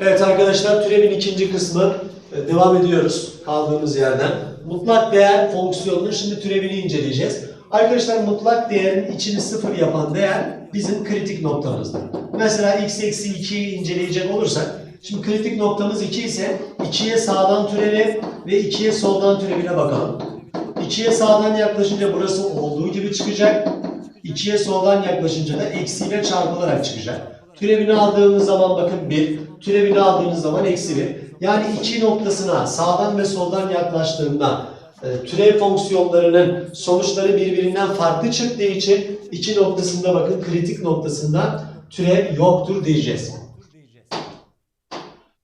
Evet arkadaşlar türevin ikinci kısmı e, devam ediyoruz kaldığımız yerden. Mutlak değer fonksiyonunun şimdi türevini inceleyeceğiz. Arkadaşlar mutlak değerin içini sıfır yapan değer bizim kritik noktamızdır. Mesela x eksi 2'yi inceleyecek olursak şimdi kritik noktamız 2 ise 2'ye sağdan türevi ve 2'ye soldan türevine bakalım. 2'ye sağdan yaklaşınca burası olduğu gibi çıkacak. 2'ye soldan yaklaşınca da eksiyle çarpılarak çıkacak. Türevini aldığımız zaman bakın 1, türevini aldığınız zaman eksi 1. Yani iki noktasına sağdan ve soldan yaklaştığında e, türev fonksiyonlarının sonuçları birbirinden farklı çıktığı için iki noktasında bakın kritik noktasında türev yoktur diyeceğiz.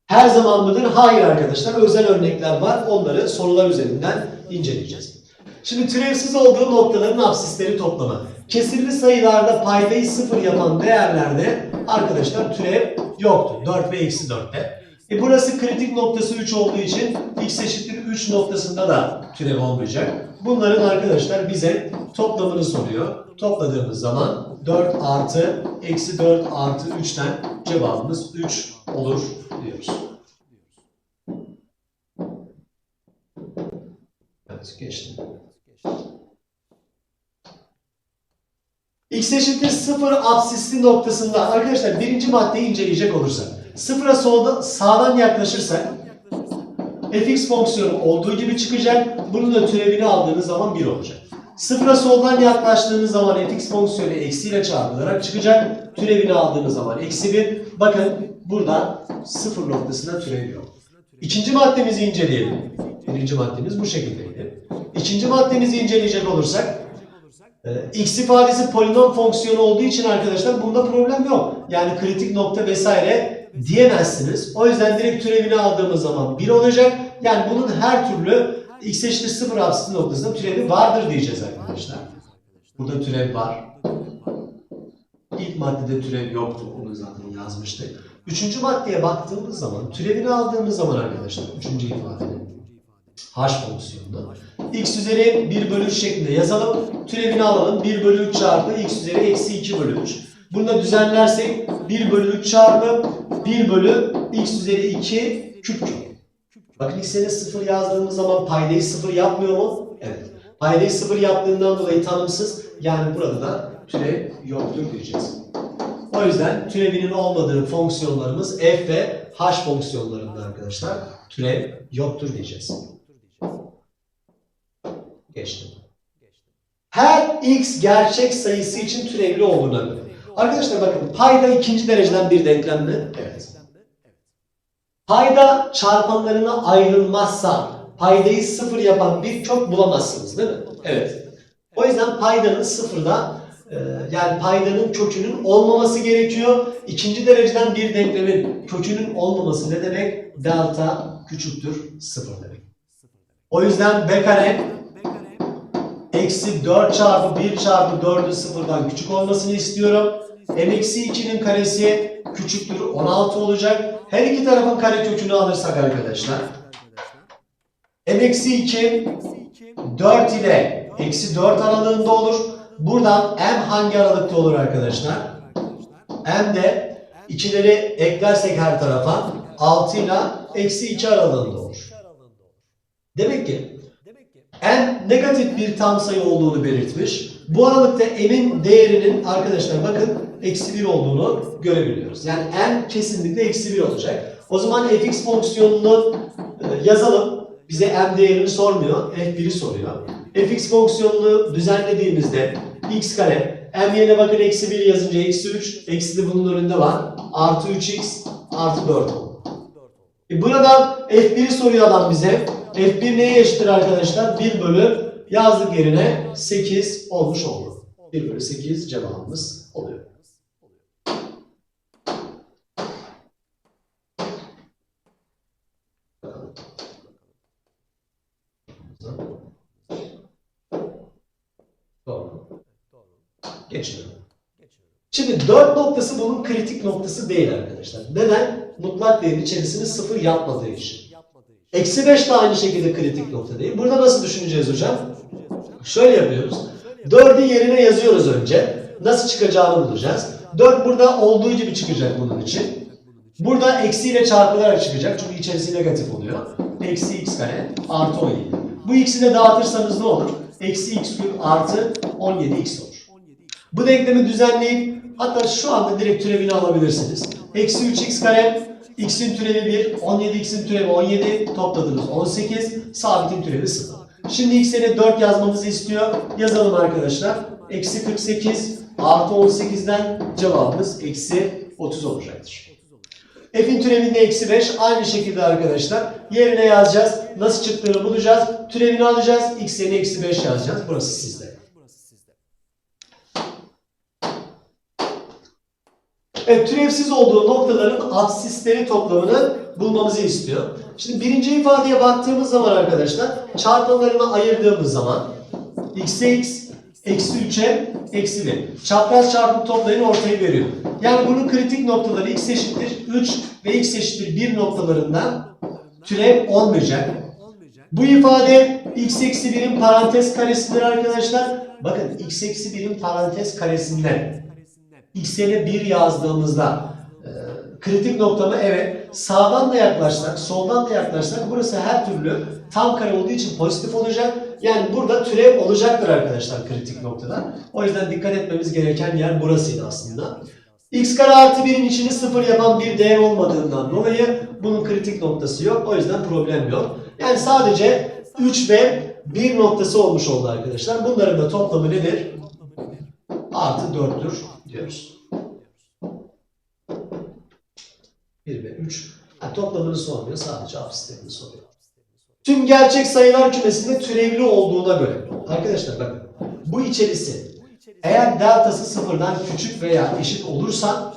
Her zaman mıdır? Hayır arkadaşlar. Özel örnekler var. Onları sorular üzerinden inceleyeceğiz. Şimdi türevsiz olduğu noktaların absisleri toplamı. Kesirli sayılarda paydayı sıfır yapan değerlerde arkadaşlar türev yoktur. 4 ve eksi 4'te. E burası kritik noktası 3 olduğu için x eşittir 3 noktasında da türev olmayacak. Bunların arkadaşlar bize toplamını soruyor. Topladığımız zaman 4 artı eksi 4 artı 3'ten cevabımız 3 olur diyoruz. Evet geçtim. X eşittir 0 absisli noktasında arkadaşlar birinci maddeyi inceleyecek olursak sıfıra solda, sağdan yaklaşırsak fx fonksiyonu olduğu gibi çıkacak. Bunun da türevini aldığınız zaman 1 olacak. Sıfıra soldan yaklaştığınız zaman fx fonksiyonu eksiyle çarpılarak çıkacak. Türevini aldığınız zaman eksi 1. Bakın burada sıfır noktasında türev yok. İkinci maddemizi inceleyelim. Birinci maddemiz bu şekildeydi. İkinci maddemizi inceleyecek olursak X ifadesi polinom fonksiyonu olduğu için arkadaşlar bunda problem yok. Yani kritik nokta vesaire diyemezsiniz. O yüzden direkt türevini aldığımız zaman 1 olacak. Yani bunun her türlü x eşittir 0 absisli noktasında türevi vardır diyeceğiz arkadaşlar. Burada türev var. İlk maddede türev yoktu. Onu zaten yazmıştık. Üçüncü maddeye baktığımız zaman türevini aldığımız zaman arkadaşlar üçüncü ifadenin h fonksiyonunda x üzeri 1 bölü 3 şeklinde yazalım. Türevini alalım. 1 bölü 3 çarpı x üzeri eksi 2 bölü 3. Bunu da düzenlersek 1 bölü 3 çarpı 1 bölü x üzeri 2 küp küp. Bakın x'e 0 yazdığımız zaman paydayı 0 yapmıyor mu? Evet. Paydayı 0 yaptığından dolayı tanımsız. Yani burada da türev yoktur diyeceğiz. O yüzden türevinin olmadığı fonksiyonlarımız f ve h fonksiyonlarında arkadaşlar türev yoktur diyeceğiz. Geçtim. Her x gerçek sayısı için türevli olduğuna göre. Arkadaşlar bakın payda ikinci dereceden bir denklem mi? Evet. Payda çarpanlarına ayrılmazsa paydayı sıfır yapan bir kök bulamazsınız değil mi? Evet. O yüzden paydanın sıfırda e, yani paydanın kökünün olmaması gerekiyor. İkinci dereceden bir denklemin kökünün olmaması ne demek? Delta küçüktür sıfır demek. O yüzden b kare eksi 4 çarpı 1 çarpı 4'ün sıfırdan küçük olmasını istiyorum. m eksi 2'nin karesi küçüktür 16 olacak. Her iki tarafın kare kökünü alırsak arkadaşlar. m eksi 2 4 ile eksi 4 aralığında olur. Buradan m hangi aralıkta olur arkadaşlar? m de ikileri eklersek her tarafa 6 ile eksi 2 aralığında olur. Demek ki n negatif bir tam sayı olduğunu belirtmiş. Bu aralıkta n'in değerinin arkadaşlar bakın eksi 1 olduğunu görebiliyoruz. Yani n kesinlikle eksi 1 olacak. O zaman fx fonksiyonunu e, yazalım. Bize m değerini sormuyor. f1'i soruyor. fx fonksiyonunu düzenlediğimizde x kare m yerine bakın eksi 1 yazınca eksi 3 eksi de bunun önünde var. Artı 3x artı 4 oldu. E buradan f1'i soruyor adam bize. F1 neye eşittir arkadaşlar? 1 bölü yazdık yerine 8 olmuş oldu. 1 bölü 8 cevabımız oluyor. Doğru. Geçiyorum. Şimdi 4 noktası bunun kritik noktası değil arkadaşlar. Neden? Mutlak değerin içerisini sıfır yapmadığı için. Eksi 5 de aynı şekilde kritik nokta değil. Burada nasıl düşüneceğiz hocam? Şöyle yapıyoruz. 4'ü yerine yazıyoruz önce. Nasıl çıkacağını bulacağız. 4 burada olduğu gibi çıkacak bunun için. Burada eksiyle çarpılarak çıkacak çünkü içerisi negatif oluyor. Eksi x kare artı 17. Bu x'i de dağıtırsanız ne olur? Eksi x küp artı 17x olur. Bu denklemi düzenleyip hatta şu anda direkt türevini alabilirsiniz. Eksi 3x kare, x'in türevi 1, 17x'in türevi 17, topladınız 18, sabitin türevi 0. Şimdi x'e 4 yazmamızı istiyor. Yazalım arkadaşlar. Eksi 48 artı 18'den cevabımız eksi 30 olacaktır. F'in türevinde eksi 5. Aynı şekilde arkadaşlar yerine yazacağız. Nasıl çıktığını bulacağız. Türevini alacağız. X yerine eksi 5 yazacağız. Burası sizde. Evet, türevsiz olduğu noktaların absisleri toplamını bulmamızı istiyor. Şimdi birinci ifadeye baktığımız zaman arkadaşlar çarpanlarını ayırdığımız zaman x'e x eksi 3'e eksi 1. Çapraz çarpım toplayını ortaya veriyor. Yani bunun kritik noktaları x eşittir 3 ve x eşittir 1 noktalarından türev olmayacak. Bu ifade x eksi 1'in parantez karesidir arkadaşlar. Bakın x eksi 1'in parantez karesinden x yerine 1 yazdığımızda e, kritik nokta mı? Evet. Sağdan da yaklaşsak, soldan da yaklaşsak burası her türlü tam kare olduğu için pozitif olacak. Yani burada türev olacaktır arkadaşlar kritik noktada. O yüzden dikkat etmemiz gereken yer burasıydı aslında. x kare artı 1'in içini sıfır yapan bir değer olmadığından dolayı bunun kritik noktası yok. O yüzden problem yok. Yani sadece 3 ve 1 noktası olmuş oldu arkadaşlar. Bunların da toplamı nedir? Artı 4'tür diyoruz. 1 ve 3. Ha, toplamını sormuyor. Sadece absislerini soruyor. Tüm gerçek sayılar kümesinde türevli olduğuna göre. Arkadaşlar bakın. Bu içerisi eğer deltası sıfırdan küçük veya eşit olursa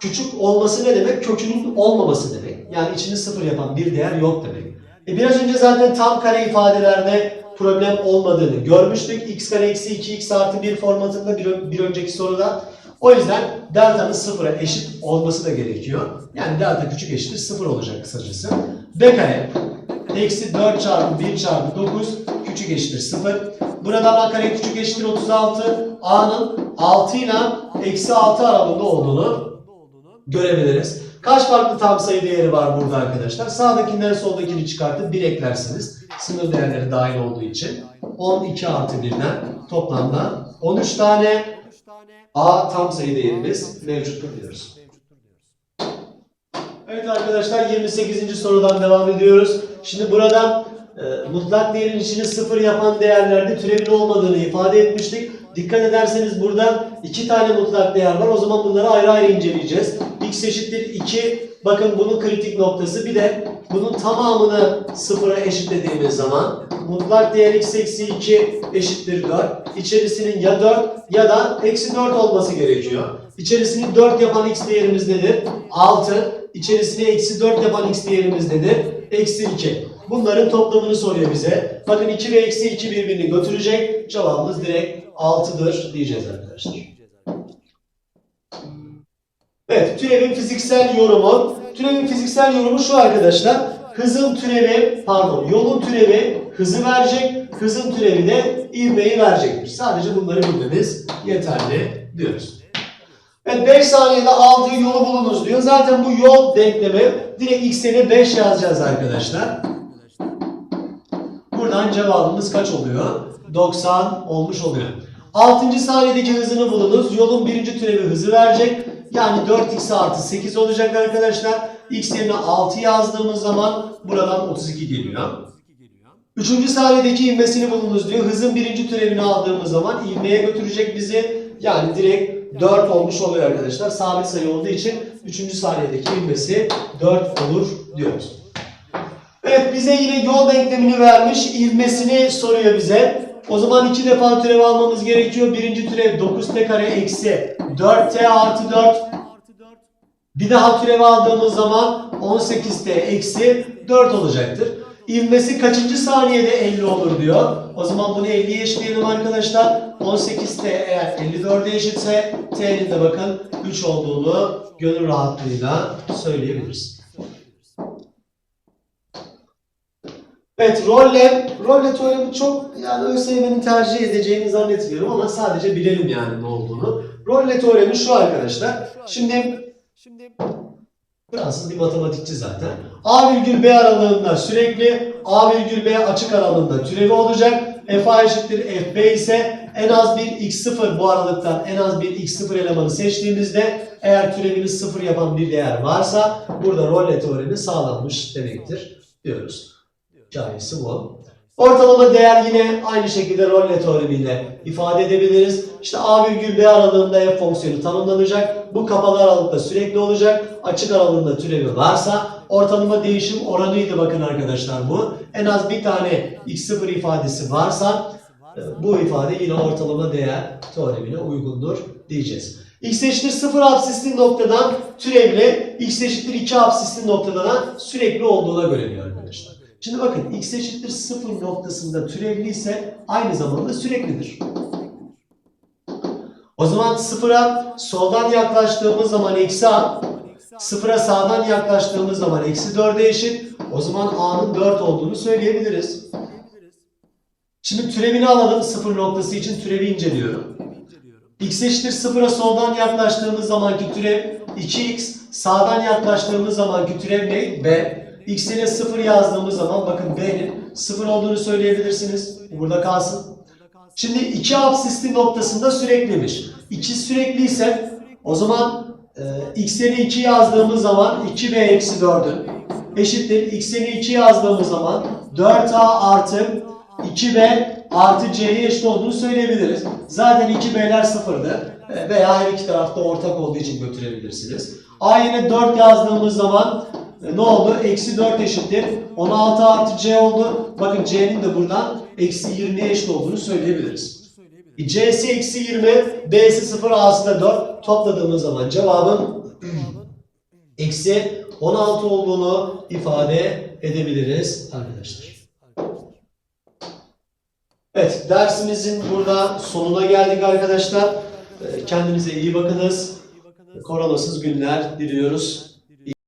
küçük olması ne demek? Kökünün olmaması demek. Yani içini sıfır yapan bir değer yok demek. E biraz önce zaten tam kare ifadelerde problem olmadığını görmüştük. x kare eksi 2x artı 1 formatında bir, bir önceki soruda. O yüzden delta'nın sıfıra eşit olması da gerekiyor. Yani delta küçük eşittir sıfır olacak kısacası. b kare eksi 4 çarpı 1 çarpı 9 küçük eşittir 0. Buradan a kare küçük eşittir 36. a'nın 6 ile eksi 6 aralığında olduğunu görebiliriz. Kaç farklı tam sayı değeri var burada arkadaşlar? Sağdakinden soldakini çıkartıp 1 eklersiniz. Sınır değerleri dahil olduğu için. 12 artı 1'den toplamda 13 tane A tam sayı değerimiz mevcuttur diyoruz. Evet arkadaşlar 28. sorudan devam ediyoruz. Şimdi buradan e, mutlak değerin içini sıfır yapan değerlerde türevin olmadığını ifade etmiştik. Dikkat ederseniz burada iki tane mutlak değer var. O zaman bunları ayrı ayrı inceleyeceğiz. x eşittir 2. Bakın bunun kritik noktası. Bir de bunun tamamını sıfıra eşitlediğimiz zaman mutlak değer x eksi 2 eşittir 4. İçerisinin ya 4 ya da eksi 4 olması gerekiyor. İçerisini 4 yapan x değerimiz nedir? 6. İçerisine eksi 4 yapan x değerimiz nedir? Eksi 2. Bunların toplamını soruyor bize. Bakın 2 ve eksi 2 birbirini götürecek. Cevabımız direkt 6'dır diyeceğiz arkadaşlar. Evet, türevin fiziksel yorumu. Türevin fiziksel yorumu şu arkadaşlar. Hızın türevi, pardon, yolun türevi hızı verecek. Hızın türevi de ivmeyi verecektir. Sadece bunları bilmemiz yeterli diyoruz. Evet 5 saniyede aldığı yolu bulunuz diyor. Zaten bu yol denklemi direkt x'e 5 yazacağız arkadaşlar. Buradan cevabımız kaç oluyor? 90 olmuş oluyor. 6. saniyedeki hızını bulunuz. Yolun birinci türevi hızı verecek. Yani 4x artı 8 olacak arkadaşlar. x yerine 6 yazdığımız zaman buradan 32 geliyor. Üçüncü saniyedeki ivmesini bulunuz diyor. Hızın birinci türevini aldığımız zaman ivmeye götürecek bizi. Yani direkt 4 olmuş oluyor arkadaşlar. Sabit sayı olduğu için 3. saniyedeki ivmesi 4 olur diyoruz. Evet bize yine yol denklemini vermiş. ivmesini soruyor bize. O zaman iki defa türev almamız gerekiyor. Birinci türev 9t kare eksi 4t artı 4. Bir daha türev aldığımız zaman 18t eksi 4 olacaktır. İvmesi kaçıncı saniyede 50 olur diyor. O zaman bunu 50'ye eşitleyelim arkadaşlar. 18t eğer 54'e eşitse t'nin de bakın 3 olduğunu gönül rahatlığıyla söyleyebiliriz. Evet, rolle, rolle teoremi çok yani ÖSYM'nin tercih edeceğini zannetmiyorum ama sadece bilelim yani ne olduğunu. Rolle teoremi şu arkadaşlar. Şimdi Fransız bir matematikçi zaten. A virgül B aralığında sürekli A virgül B açık aralığında türevi olacak. F eşittir F B ise en az bir x0 bu aralıktan en az bir x0 elemanı seçtiğimizde eğer türevini sıfır yapan bir değer varsa burada Rolle teoremi sağlanmış demektir diyoruz. Hikayesi bu. Ortalama değer yine aynı şekilde Rolle teoremiyle ifade edebiliriz. İşte A virgül B aralığında f fonksiyonu tanımlanacak. Bu kapalı aralıkta sürekli olacak. Açık aralığında türevi varsa ortalama değişim oranıydı bakın arkadaşlar bu. En az bir tane x0 ifadesi varsa e, bu ifade yine ortalama değer teoremine uygundur diyeceğiz. x eşittir 0 absisli noktadan türevle x eşittir 2 absisli noktadan sürekli olduğuna göre diyor arkadaşlar. Şimdi bakın x eşittir 0 noktasında türevli ise aynı zamanda süreklidir. O zaman sıfıra soldan yaklaştığımız zaman eksi a, sıfıra sağdan yaklaştığımız zaman eksi 4'e eşit. O zaman a'nın 4 olduğunu söyleyebiliriz. Şimdi türevini alalım sıfır noktası için türevi inceliyorum. x eşittir sıfıra soldan yaklaştığımız zamanki türev 2x, sağdan yaklaştığımız zamanki türev ne? b. x ile 0 yazdığımız zaman bakın b'nin 0 olduğunu söyleyebilirsiniz. Bu Burada kalsın. Şimdi 2 absisli noktasında sürekliymiş. 2 sürekli ise o zaman e, x'ini 2 yazdığımız zaman 2b eksi 4'ün eşittir. x'ini 2 yazdığımız zaman 4a artı 2b artı c'ye eşit olduğunu söyleyebiliriz. Zaten 2b'ler sıfırdı. E, Veya her iki tarafta ortak olduğu için götürebilirsiniz. a yine 4 yazdığımız zaman ne oldu? Eksi 4 eşittir. 16 artı c oldu. Bakın c'nin de buradan eksi 20'ye eşit olduğunu söyleyebiliriz. E, C'si eksi 20, B'si 0, A'sı da 4. Topladığımız zaman cevabın eksi 16 olduğunu ifade edebiliriz arkadaşlar. Evet dersimizin burada sonuna geldik arkadaşlar. E, Kendinize iyi bakınız. Koronasız günler diliyoruz.